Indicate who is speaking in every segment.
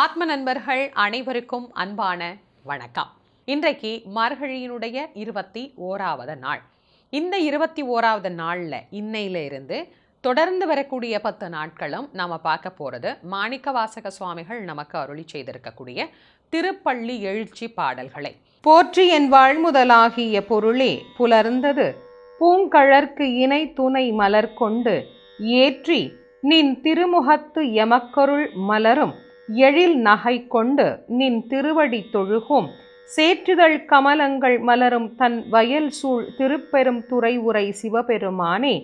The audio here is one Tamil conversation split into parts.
Speaker 1: ஆத்ம நண்பர்கள் அனைவருக்கும் அன்பான வணக்கம் இன்றைக்கு மார்கழியினுடைய இருபத்தி ஓராவது நாள் இந்த இருபத்தி ஓராவது நாளில் இன்னையில இருந்து தொடர்ந்து வரக்கூடிய பத்து நாட்களும் நாம் பார்க்க போகிறது மாணிக்க வாசக சுவாமிகள் நமக்கு அருளி செய்திருக்கக்கூடிய திருப்பள்ளி எழுச்சி பாடல்களை போற்றி என் வாழ்முதலாகிய பொருளே புலர்ந்தது பூங்கழற்கு இணை துணை மலர் கொண்டு ஏற்றி நின் திருமுகத்து எமக்கருள் மலரும் எழில் நகை கொண்டு நின் திருவடி தொழுகும் சேற்றுதழ் கமலங்கள் மலரும் தன் வயல் சூழ் திருப்பெரும் துறை உரை சிவபெருமானே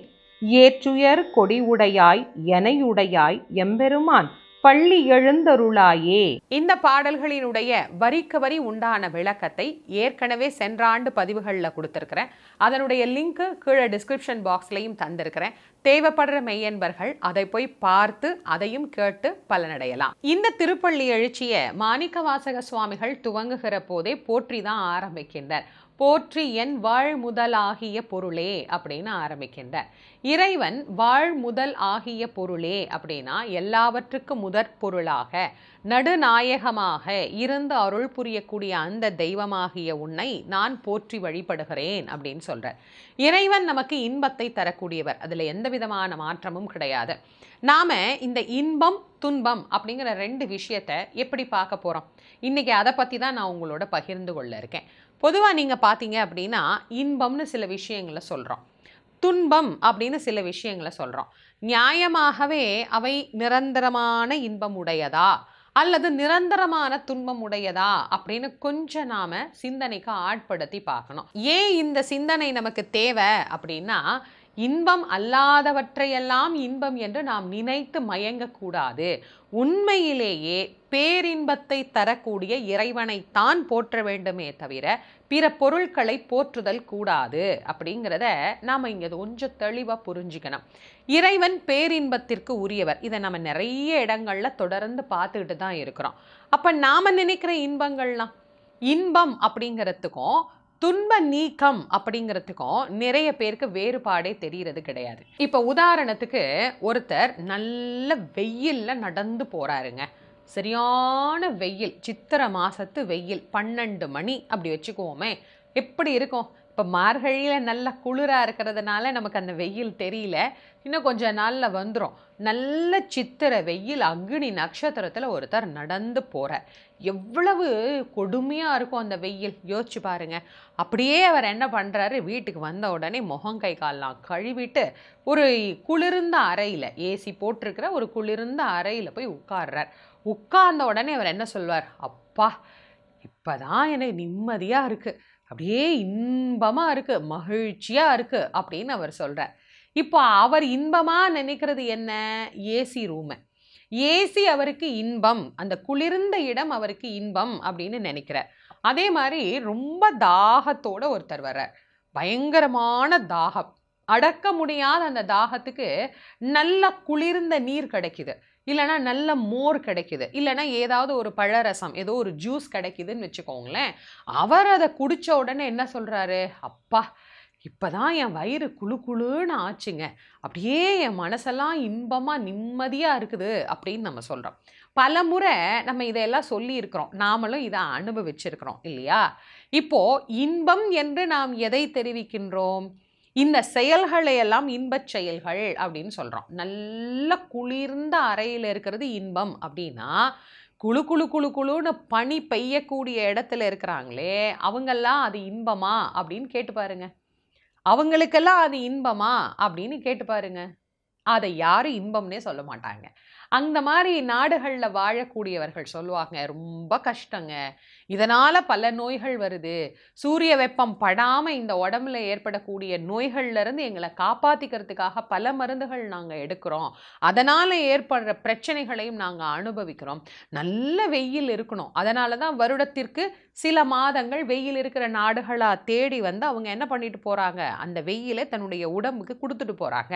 Speaker 1: ஏற்றுயர் கொடி உடையாய் எனையுடையாய் எம்பெருமான் பள்ளி எழுந்தருளாயே இந்த பாடல்களினுடைய வரிக்கு வரி உண்டான விளக்கத்தை ஏற்கனவே சென்ற ஆண்டு பதிவுகளில் கொடுத்துருக்கிறேன் அதனுடைய லிங்க்கு கீழே டிஸ்கிரிப்ஷன் பாக்ஸ்லையும் தந்திருக்கிறேன் தேவைப்படுற மெய்யன்பர்கள் அதை போய் பார்த்து அதையும் கேட்டு பலனடையலாம் இந்த திருப்பள்ளி எழுச்சியை மாணிக்கவாசக சுவாமிகள் துவங்குகிற போதே போற்றி தான் ஆரம்பிக்கின்றனர் போற்றி என் வாழ் பொருளே அப்படின்னு ஆரம்பிக்கின்றார் இறைவன் வாழ் முதல் ஆகிய பொருளே அப்படின்னா எல்லாவற்றுக்கும் முதற் பொருளாக நடுநாயகமாக இருந்து அருள் புரியக்கூடிய அந்த தெய்வமாகிய உன்னை நான் போற்றி வழிபடுகிறேன் அப்படின்னு சொல்கிறார் இறைவன் நமக்கு இன்பத்தை தரக்கூடியவர் அதில் எந்த விதமான மாற்றமும் கிடையாது நாம் இந்த இன்பம் துன்பம் அப்படிங்கிற ரெண்டு விஷயத்தை எப்படி பார்க்க போகிறோம் இன்றைக்கி அதை பற்றி தான் நான் உங்களோட பகிர்ந்து கொள்ள இருக்கேன் பொதுவாக நீங்கள் பார்த்தீங்க அப்படின்னா இன்பம்னு சில விஷயங்களை சொல்கிறோம் துன்பம் அப்படின்னு சில விஷயங்களை சொல்கிறோம் நியாயமாகவே அவை நிரந்தரமான இன்பம் உடையதா அல்லது நிரந்தரமான துன்பம் உடையதா அப்படின்னு கொஞ்சம் நாம் சிந்தனைக்கு ஆட்படுத்தி பார்க்கணும் ஏன் இந்த சிந்தனை நமக்கு தேவை அப்படின்னா இன்பம் அல்லாதவற்றையெல்லாம் இன்பம் என்று நாம் நினைத்து மயங்கக்கூடாது உண்மையிலேயே பேரின்பத்தை தரக்கூடிய இறைவனைத்தான் போற்ற வேண்டுமே தவிர பிற பொருட்களை போற்றுதல் கூடாது அப்படிங்கிறத நாம் இங்கே கொஞ்சம் தெளிவாக புரிஞ்சுக்கணும் இறைவன் பேரின்பத்திற்கு உரியவர் இதை நம்ம நிறைய இடங்களில் தொடர்ந்து பார்த்துக்கிட்டு தான் இருக்கிறோம் அப்போ நாம் நினைக்கிற இன்பங்கள்லாம் இன்பம் அப்படிங்கிறதுக்கும் துன்ப நீக்கம் அப்படிங்கிறதுக்கும் நிறைய பேருக்கு வேறுபாடே தெரிகிறது கிடையாது இப்போ உதாரணத்துக்கு ஒருத்தர் நல்ல வெயிலில் நடந்து போகிறாருங்க சரியான வெயில் சித்திர மாதத்து வெயில் பன்னெண்டு மணி அப்படி வச்சுக்குவோமே எப்படி இருக்கும் இப்போ மார்கழியில் நல்ல குளிராக இருக்கிறதுனால நமக்கு அந்த வெயில் தெரியல இன்னும் கொஞ்ச நாளில் வந்துடும் நல்ல சித்திரை வெயில் அக்னி நட்சத்திரத்தில் ஒருத்தர் நடந்து போகிறார் எவ்வளவு கொடுமையாக இருக்கும் அந்த வெயில் யோசிச்சு பாருங்கள் அப்படியே அவர் என்ன பண்ணுறாரு வீட்டுக்கு வந்த உடனே முகம் கை கால்லாம் கழுவிட்டு ஒரு குளிர்ந்த அறையில் ஏசி போட்டிருக்கிற ஒரு குளிர்ந்த அறையில் போய் உட்கார்றார் உட்கார்ந்த உடனே அவர் என்ன சொல்வார் அப்பா இப்போ தான் எனக்கு நிம்மதியாக இருக்குது அப்படியே இன்பமாக இருக்குது மகிழ்ச்சியாக இருக்குது அப்படின்னு அவர் சொல்கிறார் இப்போ அவர் இன்பமாக நினைக்கிறது என்ன ஏசி ரூமை ஏசி அவருக்கு இன்பம் அந்த குளிர்ந்த இடம் அவருக்கு இன்பம் அப்படின்னு நினைக்கிறார் அதே மாதிரி ரொம்ப தாகத்தோட ஒருத்தர் வர்றார் பயங்கரமான தாகம் அடக்க முடியாத அந்த தாகத்துக்கு நல்ல குளிர்ந்த நீர் கிடைக்குது இல்லைனா நல்ல மோர் கிடைக்குது இல்லைனா ஏதாவது ஒரு பழரசம் ஏதோ ஒரு ஜூஸ் கிடைக்குதுன்னு வச்சுக்கோங்களேன் அவர் அதை குடித்த உடனே என்ன சொல்கிறாரு அப்பா இப்போ தான் என் வயிறு குழு குழுன்னு ஆச்சுங்க அப்படியே என் மனசெல்லாம் இன்பமாக நிம்மதியாக இருக்குது அப்படின்னு நம்ம சொல்கிறோம் பல முறை நம்ம இதையெல்லாம் சொல்லியிருக்கிறோம் நாமளும் இதை அனுபவிச்சிருக்கிறோம் இல்லையா இப்போது இன்பம் என்று நாம் எதை தெரிவிக்கின்றோம் இந்த செயல்களை எல்லாம் இன்பச் செயல்கள் அப்படின்னு சொல்கிறோம் நல்ல குளிர்ந்த அறையில் இருக்கிறது இன்பம் அப்படின்னா குழு குழு குழு குழுன்னு பனி பெய்யக்கூடிய இடத்துல இருக்கிறாங்களே அவங்கெல்லாம் அது இன்பமா அப்படின்னு கேட்டு பாருங்க அவங்களுக்கெல்லாம் அது இன்பமா அப்படின்னு கேட்டு பாருங்க அதை யாரும் இன்பம்னே சொல்ல மாட்டாங்க அந்த மாதிரி நாடுகளில் வாழக்கூடியவர்கள் சொல்லுவாங்க ரொம்ப கஷ்டங்க இதனால் பல நோய்கள் வருது சூரிய வெப்பம் படாமல் இந்த உடம்புல ஏற்படக்கூடிய நோய்கள்லேருந்து எங்களை காப்பாற்றிக்கிறதுக்காக பல மருந்துகள் நாங்கள் எடுக்கிறோம் அதனால் ஏற்படுற பிரச்சனைகளையும் நாங்கள் அனுபவிக்கிறோம் நல்ல வெயில் இருக்கணும் அதனால தான் வருடத்திற்கு சில மாதங்கள் வெயில் இருக்கிற நாடுகளாக தேடி வந்து அவங்க என்ன பண்ணிட்டு போகிறாங்க அந்த வெயிலை தன்னுடைய உடம்புக்கு கொடுத்துட்டு போகிறாங்க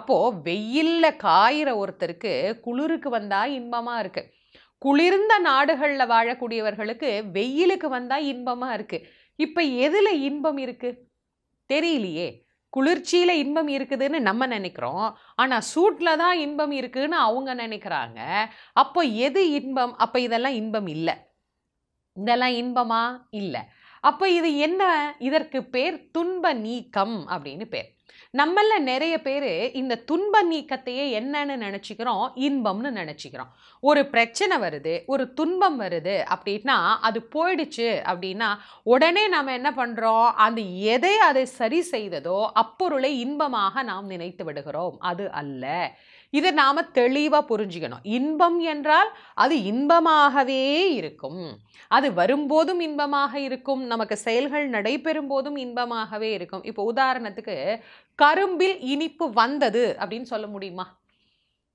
Speaker 1: அப்போது வெயிலில் காயிற ஒருத்தருக்கு குளிருக்கு வந்தால் இன்பமாக இருக்குது குளிர்ந்த நாடுகளில் வாழக்கூடியவர்களுக்கு வெயிலுக்கு வந்தால் இன்பமாக இருக்குது இப்போ எதில் இன்பம் இருக்குது தெரியலையே குளிர்ச்சியில் இன்பம் இருக்குதுன்னு நம்ம நினைக்கிறோம் ஆனால் சூட்டில் தான் இன்பம் இருக்குதுன்னு அவங்க நினைக்கிறாங்க அப்போ எது இன்பம் அப்போ இதெல்லாம் இன்பம் இல்லை இதெல்லாம் இன்பமா இல்லை அப்போ இது என்ன இதற்கு பேர் துன்ப நீக்கம் அப்படின்னு பேர் நம்மள நிறைய பேர் இந்த துன்ப நீக்கத்தையே என்னன்னு நினச்சிக்கிறோம் இன்பம்னு நினச்சிக்கிறோம் ஒரு பிரச்சனை வருது ஒரு துன்பம் வருது அப்படின்னா அது போயிடுச்சு அப்படின்னா உடனே நாம் என்ன பண்ணுறோம் அது எதை அதை சரி செய்ததோ அப்பொருளை இன்பமாக நாம் நினைத்து விடுகிறோம் அது அல்ல இதை நாம் தெளிவாக புரிஞ்சுக்கணும் இன்பம் என்றால் அது இன்பமாகவே இருக்கும் அது வரும்போதும் இன்பமாக இருக்கும் நமக்கு செயல்கள் நடைபெறும் போதும் இன்பமாகவே இருக்கும் இப்போ உதாரணத்துக்கு கரும்பில் இனிப்பு வந்தது அப்படின்னு சொல்ல முடியுமா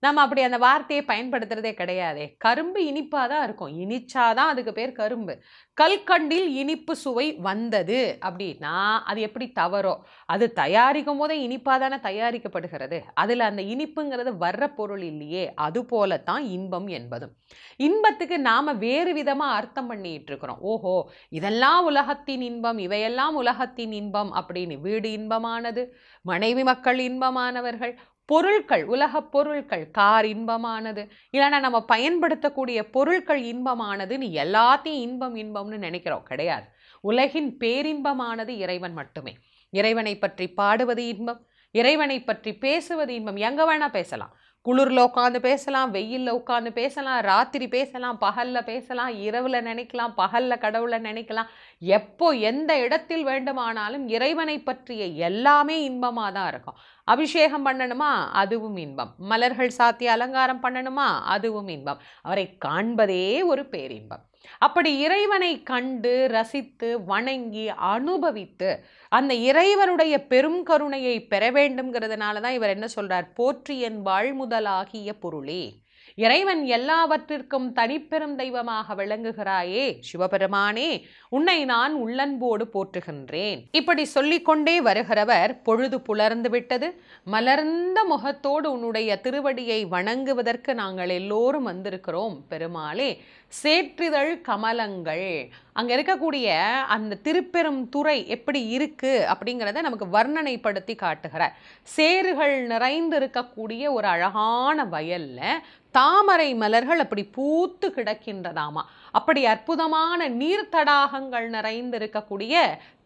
Speaker 1: நம்ம அப்படி அந்த வார்த்தையை பயன்படுத்துகிறதே கிடையாதே கரும்பு இனிப்பாக தான் இருக்கும் இனிச்சா தான் அதுக்கு பேர் கரும்பு கல்கண்டில் இனிப்பு சுவை வந்தது அப்படின்னா அது எப்படி தவறோ அது தயாரிக்கும் போதே இனிப்பாக தானே தயாரிக்கப்படுகிறது அதில் அந்த இனிப்புங்கிறது வர்ற பொருள் இல்லையே அது போலத்தான் இன்பம் என்பதும் இன்பத்துக்கு நாம் வேறு விதமாக அர்த்தம் பண்ணிட்டு இருக்கிறோம் ஓஹோ இதெல்லாம் உலகத்தின் இன்பம் இவையெல்லாம் உலகத்தின் இன்பம் அப்படின்னு வீடு இன்பமானது மனைவி மக்கள் இன்பமானவர்கள் பொருட்கள் உலக பொருட்கள் கார் இன்பமானது இல்லைன்னா நம்ம பயன்படுத்தக்கூடிய பொருட்கள் இன்பமானதுன்னு எல்லாத்தையும் இன்பம் இன்பம்னு நினைக்கிறோம் கிடையாது உலகின் பேரின்பமானது இறைவன் மட்டுமே இறைவனை பற்றி பாடுவது இன்பம் இறைவனை பற்றி பேசுவது இன்பம் எங்கே வேணால் பேசலாம் குளிரில் உட்காந்து பேசலாம் வெயிலில் உட்காந்து பேசலாம் ராத்திரி பேசலாம் பகலில் பேசலாம் இரவில் நினைக்கலாம் பகலில் கடவுளை நினைக்கலாம் எப்போ எந்த இடத்தில் வேண்டுமானாலும் இறைவனை பற்றிய எல்லாமே இன்பமாக தான் இருக்கும் அபிஷேகம் பண்ணணுமா அதுவும் இன்பம் மலர்கள் சாத்தி அலங்காரம் பண்ணணுமா அதுவும் இன்பம் அவரை காண்பதே ஒரு பேரின்பம் அப்படி இறைவனை கண்டு ரசித்து வணங்கி அனுபவித்து அந்த இறைவனுடைய பெரும் கருணையை பெற வேண்டும்ங்கிறதுனால தான் இவர் என்ன சொல்கிறார் போற்றி என் வாழ்முதலாகிய பொருளே இறைவன் எல்லாவற்றிற்கும் தனிப்பெரும் தெய்வமாக விளங்குகிறாயே சிவபெருமானே உன்னை நான் உள்ளன்போடு போற்றுகின்றேன் இப்படி சொல்லிக்கொண்டே வருகிறவர் பொழுது புலர்ந்து விட்டது மலர்ந்த முகத்தோடு உன்னுடைய திருவடியை வணங்குவதற்கு நாங்கள் எல்லோரும் வந்திருக்கிறோம் பெருமாளே சேற்றிதழ் கமலங்கள் அங்கே இருக்கக்கூடிய அந்த திருப்பெரும் துறை எப்படி இருக்குது அப்படிங்கிறத நமக்கு வர்ணனைப்படுத்தி காட்டுகிறார் சேறுகள் நிறைந்து இருக்கக்கூடிய ஒரு அழகான வயலில் தாமரை மலர்கள் அப்படி பூத்து கிடக்கின்றதாமா அப்படி அற்புதமான நீர்த்தடாகங்கள் நிறைந்திருக்கக்கூடிய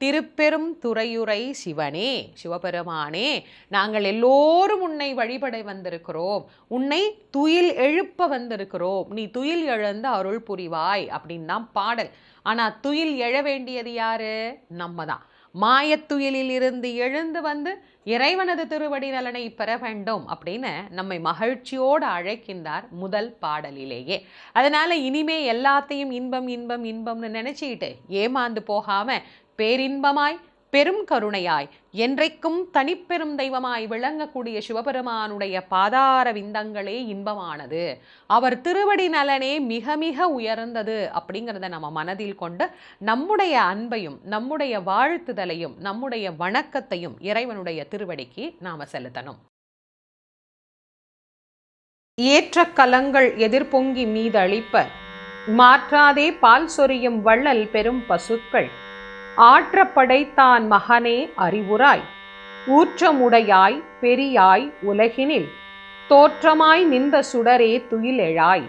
Speaker 1: திருப்பெரும் துறையுரை சிவனே சிவபெருமானே நாங்கள் எல்லோரும் உன்னை வழிபட வந்திருக்கிறோம் உன்னை துயில் எழுப்ப வந்திருக்கிறோம் நீ துயில் எழுந்து அருள் புரிவாய் அப்படின்னு தான் பாடல் ஆனால் துயில் எழ வேண்டியது யாரு நம்ம தான் இருந்து எழுந்து வந்து இறைவனது திருவடி நலனை பெற வேண்டும் அப்படின்னு நம்மை மகிழ்ச்சியோடு அழைக்கின்றார் முதல் பாடலிலேயே அதனால் இனிமே எல்லாத்தையும் இன்பம் இன்பம் இன்பம்னு நினச்சிக்கிட்டு ஏமாந்து போகாமல் பேரின்பமாய் பெரும் கருணையாய் என்றைக்கும் தனிப்பெரும் தெய்வமாய் விளங்கக்கூடிய சிவபெருமானுடைய பாதார விந்தங்களே இன்பமானது அவர் திருவடி நலனே மிக மிக உயர்ந்தது அப்படிங்கிறத நம்ம மனதில் கொண்டு நம்முடைய அன்பையும் நம்முடைய வாழ்த்துதலையும் நம்முடைய வணக்கத்தையும் இறைவனுடைய திருவடிக்கு நாம் செலுத்தணும் ஏற்ற கலங்கள் எதிர்பொங்கி மீது அழிப்ப மாற்றாதே பால் சொரியும் வள்ளல் பெரும் பசுக்கள் ஆற்றப்படைத்தான் மகனே அறிவுராய் ஊற்றமுடையாய் பெரியாய் உலகினில் தோற்றமாய் நின்ற சுடரே துயிலெழாய்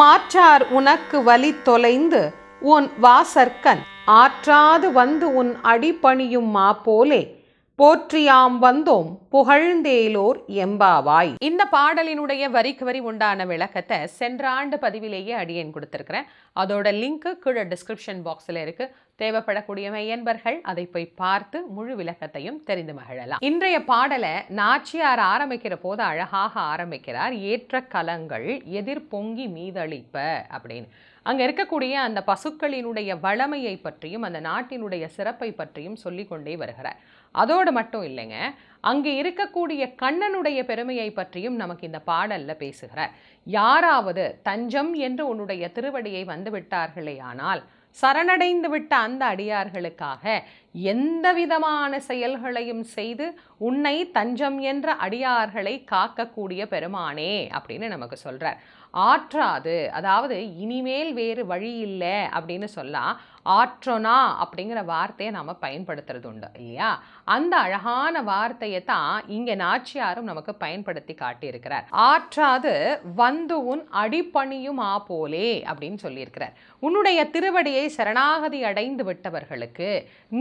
Speaker 1: மாற்றார் உனக்கு வலி தொலைந்து உன் வாசற்கன் ஆற்றாது வந்து உன் அடிப்பணியும் மா போலே போற்றியாம் வந்தோம் புகழ்ந்தேலோர் எம்பாவாய் இந்த பாடலினுடைய வரிக்கு வரி உண்டான விளக்கத்தை சென்ற ஆண்டு பதிவிலேயே அடியேன் கொடுத்துருக்கிறேன் அதோட லிங்க்கு கீழே டிஸ்கிரிப்ஷன் பாக்ஸில் இருக்கு தேவைப்படக்கூடிய மையன்பர்கள் அதை போய் பார்த்து முழு விளக்கத்தையும் தெரிந்து மகிழலாம் இன்றைய பாடலை நாச்சியார் ஆரம்பிக்கிற போது அழகாக ஆரம்பிக்கிறார் ஏற்ற கலங்கள் எதிர் பொங்கி மீதளிப்ப அப்படின்னு அங்கே இருக்கக்கூடிய அந்த பசுக்களினுடைய வளமையை பற்றியும் அந்த நாட்டினுடைய சிறப்பை பற்றியும் சொல்லிக்கொண்டே வருகிறார் அதோடு மட்டும் இல்லைங்க அங்கே இருக்கக்கூடிய கண்ணனுடைய பெருமையை பற்றியும் நமக்கு இந்த பாடலில் பேசுகிறார் யாராவது தஞ்சம் என்று உன்னுடைய திருவடியை வந்து விட்டார்களே ஆனால் சரணடைந்து விட்ட அந்த அடியார்களுக்காக எந்த விதமான செயல்களையும் செய்து உன்னை தஞ்சம் என்ற அடியார்களை காக்கக்கூடிய பெருமானே அப்படின்னு நமக்கு சொல்கிறார் ஆற்றாது அதாவது இனிமேல் வேறு வழி இல்லை அப்படின்னு சொல்லலாம் ஆற்றோனா அப்படிங்கிற வார்த்தையை நாம் பயன்படுத்துறது உண்டு இல்லையா அந்த அழகான வார்த்தையை தான் இங்கே நாச்சியாரும் நமக்கு பயன்படுத்தி காட்டியிருக்கிறார் ஆற்றாது வந்து உன் அடிப்பணியுமா போலே அப்படின்னு சொல்லியிருக்கிறார் உன்னுடைய திருவடியை சரணாகதி அடைந்து விட்டவர்களுக்கு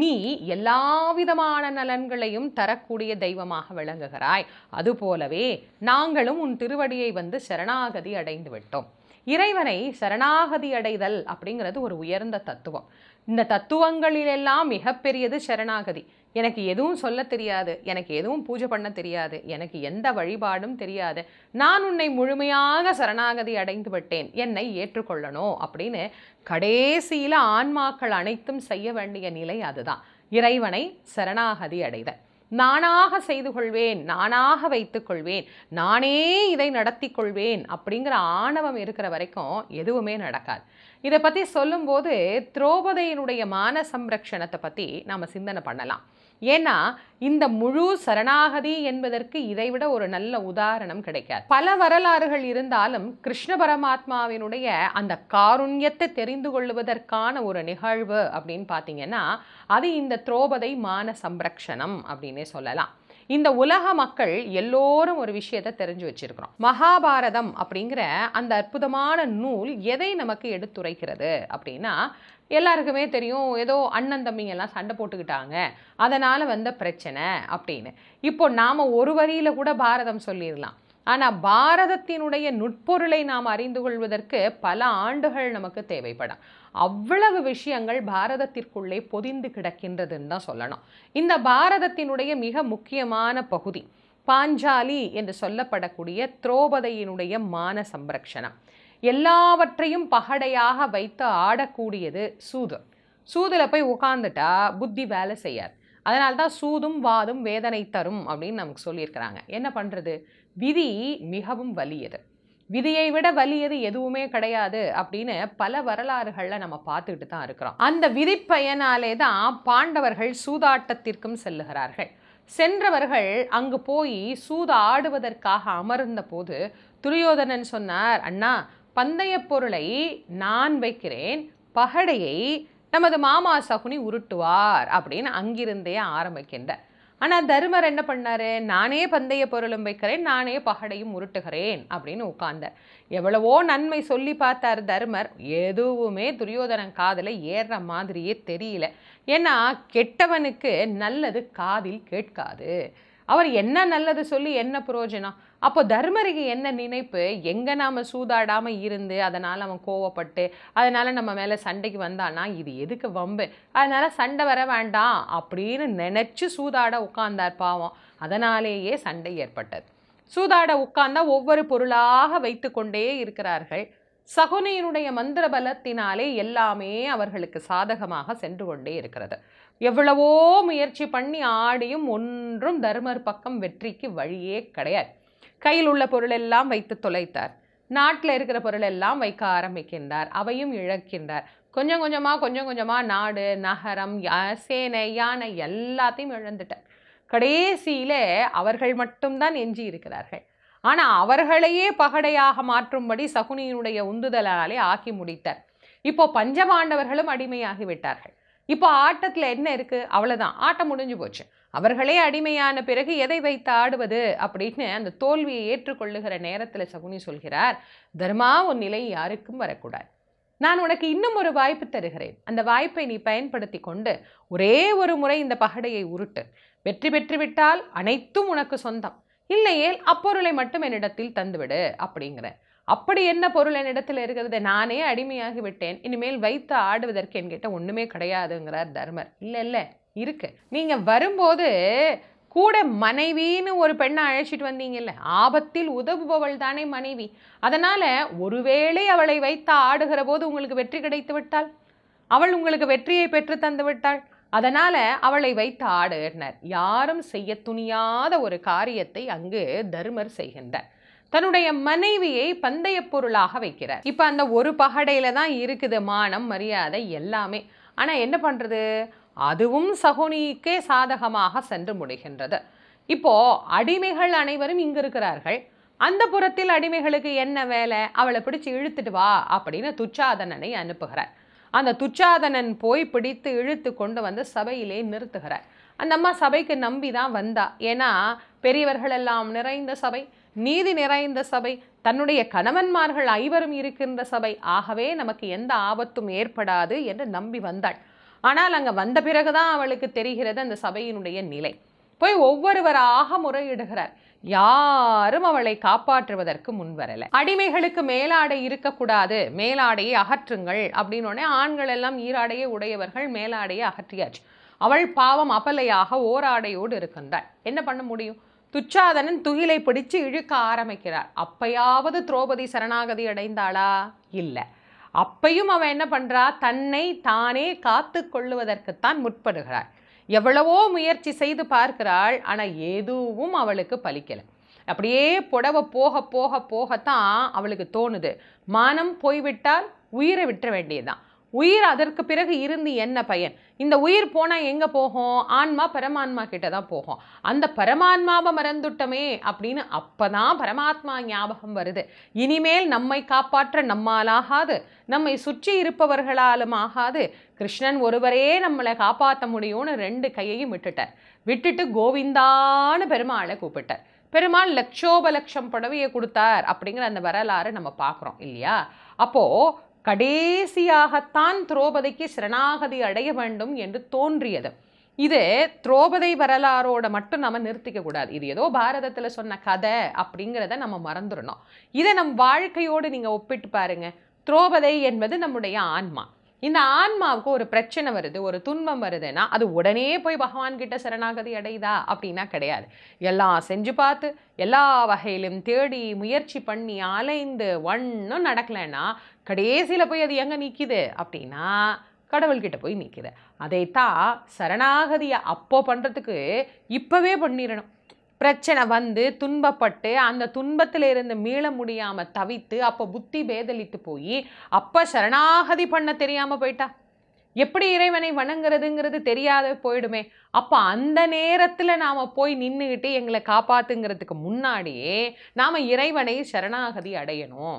Speaker 1: நீ நீ எல்லா விதமான நலன்களையும் தரக்கூடிய தெய்வமாக விளங்குகிறாய் அதுபோலவே நாங்களும் உன் திருவடியை வந்து சரணாகதி அடைந்து விட்டோம் இறைவனை சரணாகதி அடைதல் அப்படிங்கிறது ஒரு உயர்ந்த தத்துவம் இந்த தத்துவங்களிலெல்லாம் மிகப்பெரியது சரணாகதி எனக்கு எதுவும் சொல்ல தெரியாது எனக்கு எதுவும் பூஜை பண்ண தெரியாது எனக்கு எந்த வழிபாடும் தெரியாது நான் உன்னை முழுமையாக சரணாகதி அடைந்து விட்டேன் என்னை ஏற்றுக்கொள்ளணும் அப்படின்னு கடைசியில் ஆன்மாக்கள் அனைத்தும் செய்ய வேண்டிய நிலை அதுதான் இறைவனை சரணாகதி அடைத நானாக செய்து கொள்வேன் நானாக வைத்துக்கொள்வேன் நானே இதை நடத்தி கொள்வேன் அப்படிங்கிற ஆணவம் இருக்கிற வரைக்கும் எதுவுமே நடக்காது இதை பற்றி சொல்லும்போது திரௌபதியினுடைய மான சம்ரக்ஷணத்தை பற்றி நாம் சிந்தனை பண்ணலாம் ஏன்னா இந்த முழு சரணாகதி என்பதற்கு இதைவிட ஒரு நல்ல உதாரணம் கிடைக்காது பல வரலாறுகள் இருந்தாலும் கிருஷ்ண பரமாத்மாவினுடைய அந்த காருண்யத்தை தெரிந்து கொள்வதற்கான ஒரு நிகழ்வு அப்படின்னு பார்த்தீங்கன்னா அது இந்த திரோபதை மான சம்ரக்ஷணம் அப்படின்னே சொல்லலாம் இந்த உலக மக்கள் எல்லோரும் ஒரு விஷயத்தை தெரிஞ்சு வச்சிருக்கிறோம் மகாபாரதம் அப்படிங்கிற அந்த அற்புதமான நூல் எதை நமக்கு எடுத்துரைக்கிறது அப்படின்னா எல்லாருக்குமே தெரியும் ஏதோ அண்ணன் தம்பிங்கெல்லாம் சண்டை போட்டுக்கிட்டாங்க அதனால் வந்த பிரச்சனை அப்படின்னு இப்போ நாம் ஒரு வரியில் கூட பாரதம் சொல்லிடலாம் ஆனால் பாரதத்தினுடைய நுட்பொருளை நாம் அறிந்து கொள்வதற்கு பல ஆண்டுகள் நமக்கு தேவைப்படும் அவ்வளவு விஷயங்கள் பாரதத்திற்குள்ளே பொதிந்து கிடக்கின்றதுன்னு தான் சொல்லணும் இந்த பாரதத்தினுடைய மிக முக்கியமான பகுதி பாஞ்சாலி என்று சொல்லப்படக்கூடிய திரோபதையினுடைய மான சம்ரக்ஷணம் எல்லாவற்றையும் பகடையாக வைத்து ஆடக்கூடியது சூது சூதில் போய் உட்காந்துட்டா புத்தி வேலை செய்யாது அதனால்தான் சூதும் வாதும் வேதனை தரும் அப்படின்னு நமக்கு சொல்லியிருக்கிறாங்க என்ன பண்ணுறது விதி மிகவும் வலியது விதியை விட வலியது எதுவுமே கிடையாது அப்படின்னு பல வரலாறுகளில் நம்ம பார்த்துக்கிட்டு தான் இருக்கிறோம் அந்த விதி பயனாலே தான் பாண்டவர்கள் சூதாட்டத்திற்கும் செல்லுகிறார்கள் சென்றவர்கள் அங்கு போய் சூது ஆடுவதற்காக அமர்ந்த போது துரியோதனன் சொன்னார் அண்ணா பந்தய பொருளை நான் வைக்கிறேன் பகடையை நமது மாமா சகுனி உருட்டுவார் அப்படின்னு அங்கிருந்தே ஆரம்பிக்கின்ற ஆனால் தருமர் என்ன பண்ணார் நானே பந்தய பொருளும் வைக்கிறேன் நானே பகடையும் உருட்டுகிறேன் அப்படின்னு உட்கார்ந்தார் எவ்வளவோ நன்மை சொல்லி பார்த்தார் தருமர் எதுவுமே துரியோதனன் காதில் ஏறுற மாதிரியே தெரியல ஏன்னா கெட்டவனுக்கு நல்லது காதில் கேட்காது அவர் என்ன நல்லது சொல்லி என்ன புரோஜனம் அப்போ தர்மருக்கு என்ன நினைப்பு எங்கே நாம் சூதாடாமல் இருந்து அதனால் அவன் கோவப்பட்டு அதனால் நம்ம மேலே சண்டைக்கு வந்தானா இது எதுக்கு வம்பு அதனால் சண்டை வர வேண்டாம் அப்படின்னு நினச்சி சூதாட உட்கார்ந்தார் பாவம் அதனாலேயே சண்டை ஏற்பட்டது சூதாட உட்கார்ந்தா ஒவ்வொரு பொருளாக வைத்து கொண்டே இருக்கிறார்கள் சகுனியினுடைய மந்திர பலத்தினாலே எல்லாமே அவர்களுக்கு சாதகமாக சென்று கொண்டே இருக்கிறது எவ்வளவோ முயற்சி பண்ணி ஆடியும் ஒன்றும் தர்மர் பக்கம் வெற்றிக்கு வழியே கிடையாது கையில் உள்ள பொருளெல்லாம் வைத்து தொலைத்தார் நாட்டில் இருக்கிற பொருளெல்லாம் வைக்க ஆரம்பிக்கின்றார் அவையும் இழக்கின்றார் கொஞ்சம் கொஞ்சமாக கொஞ்சம் கொஞ்சமாக நாடு நகரம் சேனை யானை எல்லாத்தையும் இழந்துட்டார் கடைசியில் அவர்கள் மட்டும்தான் எஞ்சி இருக்கிறார்கள் ஆனால் அவர்களையே பகடையாக மாற்றும்படி சகுனியினுடைய உந்துதலாலே ஆக்கி முடித்தார் இப்போ பஞ்சபாண்டவர்களும் அடிமையாகிவிட்டார்கள் இப்போ ஆட்டத்தில் என்ன இருக்குது அவ்வளோதான் ஆட்டம் முடிஞ்சு போச்சு அவர்களே அடிமையான பிறகு எதை வைத்து ஆடுவது அப்படின்னு அந்த தோல்வியை ஏற்றுக்கொள்ளுகிற நேரத்தில் சகுனி சொல்கிறார் தர்மா உன் நிலை யாருக்கும் வரக்கூடாது நான் உனக்கு இன்னும் ஒரு வாய்ப்பு தருகிறேன் அந்த வாய்ப்பை நீ பயன்படுத்தி கொண்டு ஒரே ஒரு முறை இந்த பகடையை உருட்டு வெற்றி பெற்றுவிட்டால் அனைத்தும் உனக்கு சொந்தம் இல்லையேல் அப்பொருளை மட்டும் என்னிடத்தில் தந்துவிடு அப்படிங்கிறேன் அப்படி என்ன பொருள் என்னிடத்தில் இருக்கிறது நானே அடிமையாகி விட்டேன் இனிமேல் வைத்து ஆடுவதற்கு என்கிட்ட ஒன்றுமே கிடையாதுங்கிறார் தர்மர் இல்லை இல்லை இருக்கு நீங்கள் வரும்போது கூட மனைவின்னு ஒரு பெண்ணை அழைச்சிட்டு வந்தீங்கல்ல ஆபத்தில் உதவுபவள் தானே மனைவி அதனால் ஒருவேளை அவளை வைத்து ஆடுகிற போது உங்களுக்கு வெற்றி கிடைத்து விட்டாள் அவள் உங்களுக்கு வெற்றியை பெற்று தந்து விட்டாள் அதனால் அவளை வைத்து ஆடுனர் யாரும் செய்ய துணியாத ஒரு காரியத்தை அங்கு தர்மர் செய்கின்றார் தன்னுடைய மனைவியை பந்தய பொருளாக வைக்கிறார் இப்போ அந்த ஒரு பகடையில தான் இருக்குது மானம் மரியாதை எல்லாமே ஆனால் என்ன பண்ணுறது அதுவும் சகுனிக்கே சாதகமாக சென்று முடிகின்றது இப்போ அடிமைகள் அனைவரும் இங்கு இருக்கிறார்கள் அந்த புறத்தில் அடிமைகளுக்கு என்ன வேலை அவளை பிடிச்சு இழுத்துட்டு வா அப்படின்னு துச்சாதனனை அனுப்புகிறார் அந்த துச்சாதனன் போய் பிடித்து இழுத்து கொண்டு வந்து சபையிலே நிறுத்துகிறார் அந்த அம்மா சபைக்கு நம்பி தான் வந்தா ஏன்னா பெரியவர்கள் எல்லாம் நிறைந்த சபை நீதி நிறைந்த சபை தன்னுடைய கணவன்மார்கள் ஐவரும் இருக்கின்ற சபை ஆகவே நமக்கு எந்த ஆபத்தும் ஏற்படாது என்று நம்பி வந்தாள் ஆனால் அங்கே வந்த பிறகுதான் அவளுக்கு தெரிகிறது அந்த சபையினுடைய நிலை போய் ஒவ்வொருவராக முறையிடுகிறார் யாரும் அவளை காப்பாற்றுவதற்கு முன்வரல அடிமைகளுக்கு மேலாடை இருக்கக்கூடாது மேலாடையை அகற்றுங்கள் அப்படின்னு ஆண்கள் எல்லாம் ஈராடையே உடையவர்கள் மேலாடையை அகற்றியாச்சு அவள் பாவம் அப்பலையாக ஓராடையோடு இருக்கின்றாள் என்ன பண்ண முடியும் துச்சாதனன் துகிலை பிடிச்சு இழுக்க ஆரம்பிக்கிறார் அப்பையாவது திரௌபதி சரணாகதி அடைந்தாளா இல்லை அப்பையும் அவன் என்ன பண்ணுறா தன்னை தானே காத்து கொள்ளுவதற்குத்தான் முற்படுகிறாள் எவ்வளவோ முயற்சி செய்து பார்க்கிறாள் ஆனால் எதுவும் அவளுக்கு பலிக்கலை அப்படியே புடவை போக போக போகத்தான் அவளுக்கு தோணுது மானம் போய்விட்டால் உயிரை விட்டுற வேண்டியதுதான் உயிர் அதற்கு பிறகு இருந்து என்ன பயன் இந்த உயிர் போனால் எங்கே போகும் ஆன்மா பரமான்மா கிட்ட தான் போகும் அந்த பரமான்மாவை மறந்துட்டமே அப்படின்னு அப்போ தான் பரமாத்மா ஞாபகம் வருது இனிமேல் நம்மை காப்பாற்ற நம்மாலாகாது நம்மை சுற்றி இருப்பவர்களாலும் ஆகாது கிருஷ்ணன் ஒருவரே நம்மளை காப்பாற்ற முடியும்னு ரெண்டு கையையும் விட்டுட்டார் விட்டுட்டு கோவிந்தான்னு பெருமாளை கூப்பிட்டார் பெருமாள் லட்சோபலட்சம் புடவையை கொடுத்தார் அப்படிங்கிற அந்த வரலாறு நம்ம பார்க்குறோம் இல்லையா அப்போது கடைசியாகத்தான் துரோபதிக்கு சரணாகதி அடைய வேண்டும் என்று தோன்றியது இது துரோபதை வரலாறோட மட்டும் நம்ம நிறுத்திக்க கூடாது இது ஏதோ பாரதத்தில் சொன்ன கதை அப்படிங்கிறத நம்ம மறந்துடணும் இதை நம் வாழ்க்கையோடு நீங்கள் ஒப்பிட்டு பாருங்க துரோபதை என்பது நம்முடைய ஆன்மா இந்த ஆன்மாவுக்கு ஒரு பிரச்சனை வருது ஒரு துன்பம் வருதுன்னா அது உடனே போய் பகவான் கிட்ட சரணாகதி அடையுதா அப்படின்னா கிடையாது எல்லாம் செஞ்சு பார்த்து எல்லா வகையிலும் தேடி முயற்சி பண்ணி அலைந்து ஒன்றும் நடக்கலைன்னா கடைசியில் போய் அது எங்கே நிற்கிது அப்படின்னா கடவுள்கிட்ட போய் நிற்கிது அதைத்தான் சரணாகதியை அப்போ பண்ணுறதுக்கு இப்போவே பண்ணிடணும் பிரச்சனை வந்து துன்பப்பட்டு அந்த துன்பத்தில் இருந்து மீள முடியாமல் தவித்து அப்போ புத்தி பேதலித்து போய் அப்போ சரணாகதி பண்ண தெரியாமல் போயிட்டா எப்படி இறைவனை வணங்குறதுங்கிறது தெரியாத போயிடுமே அப்போ அந்த நேரத்தில் நாம் போய் நின்றுக்கிட்டு எங்களை காப்பாத்துங்கிறதுக்கு முன்னாடியே நாம் இறைவனை சரணாகதி அடையணும்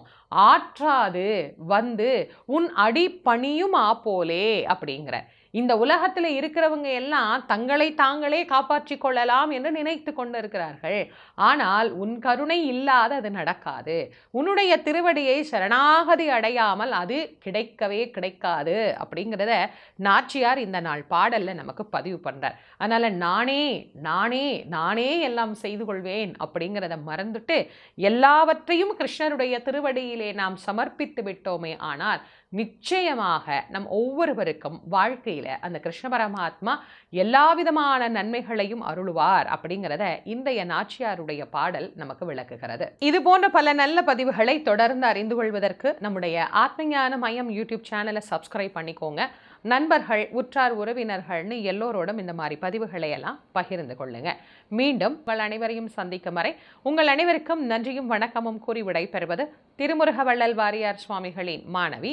Speaker 1: ஆற்றாது வந்து உன் அடி பணியுமா போலே அப்படிங்கிற இந்த உலகத்தில் இருக்கிறவங்க எல்லாம் தங்களை தாங்களே காப்பாற்றி கொள்ளலாம் என்று நினைத்து கொண்டிருக்கிறார்கள் ஆனால் உன் கருணை இல்லாத அது நடக்காது உன்னுடைய திருவடியை சரணாகதி அடையாமல் அது கிடைக்கவே கிடைக்காது அப்படிங்கிறத நாச்சியார் இந்த நாள் பாடலில் நமக்கு பதிவு பண்ணுறார் அதனால் நானே நானே நானே எல்லாம் செய்து கொள்வேன் அப்படிங்கிறத மறந்துட்டு எல்லாவற்றையும் கிருஷ்ணருடைய திருவடியிலே நாம் சமர்ப்பித்து விட்டோமே ஆனால் நிச்சயமாக நம் ஒவ்வொருவருக்கும் வாழ்க்கையில் அந்த கிருஷ்ண பரமாத்மா எல்லா விதமான நன்மைகளையும் அருளுவார் அப்படிங்கிறத இந்தைய நாச்சியாருடைய பாடல் நமக்கு விளக்குகிறது இது போன்ற பல நல்ல பதிவுகளை தொடர்ந்து அறிந்து கொள்வதற்கு நம்முடைய ஆத்மஞான மயம் யூடியூப் சேனலை சப்ஸ்கிரைப் பண்ணிக்கோங்க நண்பர்கள் உற்றார் உறவினர்கள்னு எல்லோரோடும் இந்த மாதிரி பதிவுகளை எல்லாம் பகிர்ந்து கொள்ளுங்க மீண்டும் உங்கள் அனைவரையும் சந்திக்கும் வரை உங்கள் அனைவருக்கும் நன்றியும் வணக்கமும் கூறி விடைபெறுவது திருமுருக வள்ளல் வாரியார் சுவாமிகளின் மாணவி